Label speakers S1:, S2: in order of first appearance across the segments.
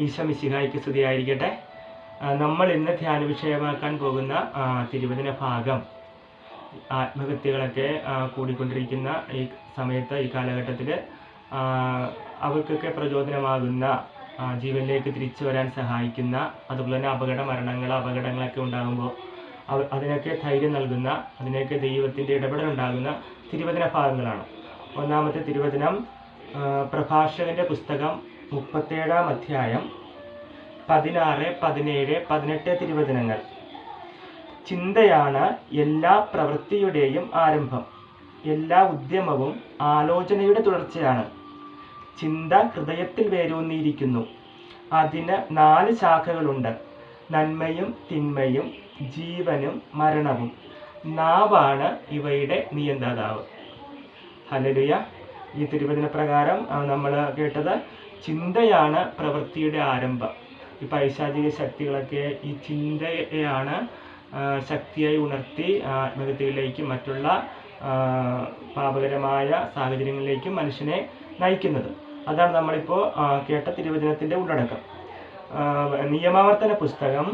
S1: ഈശോ മിശിഹായിക്ക് സ്തുതിയായിരിക്കട്ടെ. നമ്മൾ ഇന്ന് ധ്യാന വിഷയമാക്കാൻ പോകുന്ന തിരുവചന ഭാഗം. ആത്മഹത്യകളൊക്കെ കൂടിക്കൊണ്ടിരിക്കുന്ന ഈ സമയത്ത് ഈ കാലഘട്ടത്തിൽ അവർക്കൊക്കെ പ്രചോദനമാകുന്ന ജീവനിലേക്ക് തിരിച്ചു വരാൻ സഹായിക്കുന്ന അതുപോലെ തന്നെ അപകട മരണങ്ങൾ അപകടങ്ങളൊക്കെ ഉണ്ടാകുമ്പോൾ അതിനൊക്കെ ധൈര്യം നൽകുന്ന അതിനൊക്കെ ദൈവത്തിന്റെ ഇടപെടലുണ്ടാകുന്ന തിരുവചന ഭാഗങ്ങളാണ്. ഒന്നാമത്തെ തിരുവചനം പ്രഭാഷകന്റെ പുസ്തകം മുപ്പത്തേഴാം അധ്യായം പതിനാറ് പതിനേഴ് പതിനെട്ട് തിരുവചനങ്ങൾ. ചിന്തയാണ് എല്ലാ പ്രവൃത്തിയുടെയും ആരംഭം. എല്ലാ ഉദ്യമവും ആലോചനയുടെ തുടർച്ചയാണ്. ചിന്ത ഹൃദയത്തിൽ വേരൂന്നിയിരിക്കുന്നു. അതിന് നാല് ശാഖകളുണ്ട്. നന്മയും തിന്മയും ജീവനും മരണവും. നാവാണ് ഇവയുടെ നിയന്താതാവ്. ഹലലുയ ഈ തിരുവചന പ്രകാരം നമ്മൾ കേട്ടത് ചിന്തയാണ് പ്രവൃത്തിയുടെ ആരംഭം. ഈ പൈശാചിക ശക്തികളൊക്കെ ഈ ചിന്തയാണ് ശക്തിയായി ഉണർത്തി ആത്മഹത്യയിലേക്കും മറ്റുള്ള പാപകരമായ സാഹചര്യങ്ങളിലേക്കും മനുഷ്യനെ നയിക്കുന്നത്. അതാണ് നമ്മളിപ്പോൾ കേട്ട തിരുവചനത്തിന്റെ ഉള്ളടക്കം. നിയമാവർത്തന പുസ്തകം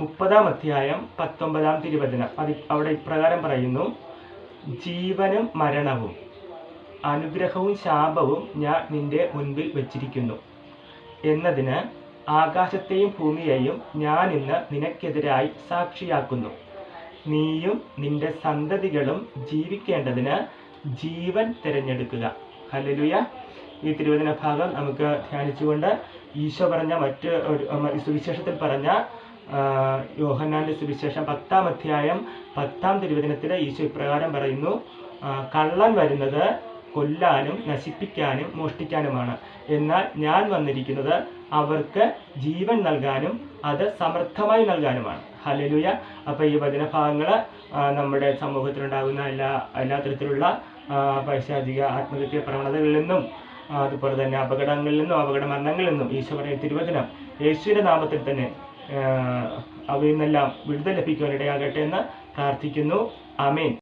S1: മുപ്പതാം അധ്യായം പത്തൊമ്പതാം തിരുവചനം. അത് അവിടെ ഇപ്രകാരം പറയുന്നു ജീവനും മരണവും അനുഗ്രഹവും ശാപവും ഞാൻ നിന്റെ മുൻപിൽ വച്ചിരിക്കുന്നു. എന്നതിന് ആകാശത്തെയും ഭൂമിയെയും ഞാൻ ഇന്ന് നിനക്കെതിരായി സാക്ഷിയാക്കുന്നു. നീയും നിന്റെ സന്തതികളും ജീവിക്കേണ്ടതിന് ജീവൻ തിരഞ്ഞെടുക്കുക. ഹലലുയ ഈ തിരുവചന ഭാഗം നമുക്ക് ധ്യാനിച്ചുകൊണ്ട് ഈശോ പറഞ്ഞ മറ്റ് ഒരു സുവിശേഷത്തിൽ പറഞ്ഞ യോഹന്നാന്റെ സുവിശേഷം പത്താം അധ്യായം പത്താം തിരുവചനത്തിൽ ഈശോ ഇപ്രകാരം പറയുന്നു കള്ളൻ വരുന്നത് കൊല്ലാനും നശിപ്പിക്കാനും മോഷ്ടിക്കാനുമാണ്. എന്നാൽ ഞാൻ വന്നിരിക്കുന്നത് അവർക്ക് ജീവൻ നൽകാനും അത് സമർത്ഥമായി നൽകാനുമാണ്. ഹലലുയ അപ്പോൾ ഈ വചനഭാഗങ്ങൾ നമ്മുടെ സമൂഹത്തിലുണ്ടാകുന്ന എല്ലാ എല്ലാ തരത്തിലുള്ള പൈശാചിക ആത്മഹത്യ പ്രവണതകളിൽ നിന്നും അതുപോലെ തന്നെ അപകടങ്ങളിൽ നിന്നും അപകട മരണങ്ങളിൽ നിന്നും ഈശോയുടെ തിരുവചനം യേശുവിന്റെ നാമത്തിൽ തന്നെ അവയിൽ നിന്നെല്ലാം വിടുതൽ ലഭിക്കുവാനിടയാകട്ടെ എന്ന് പ്രാർത്ഥിക്കുന്നു. ആമേൻ.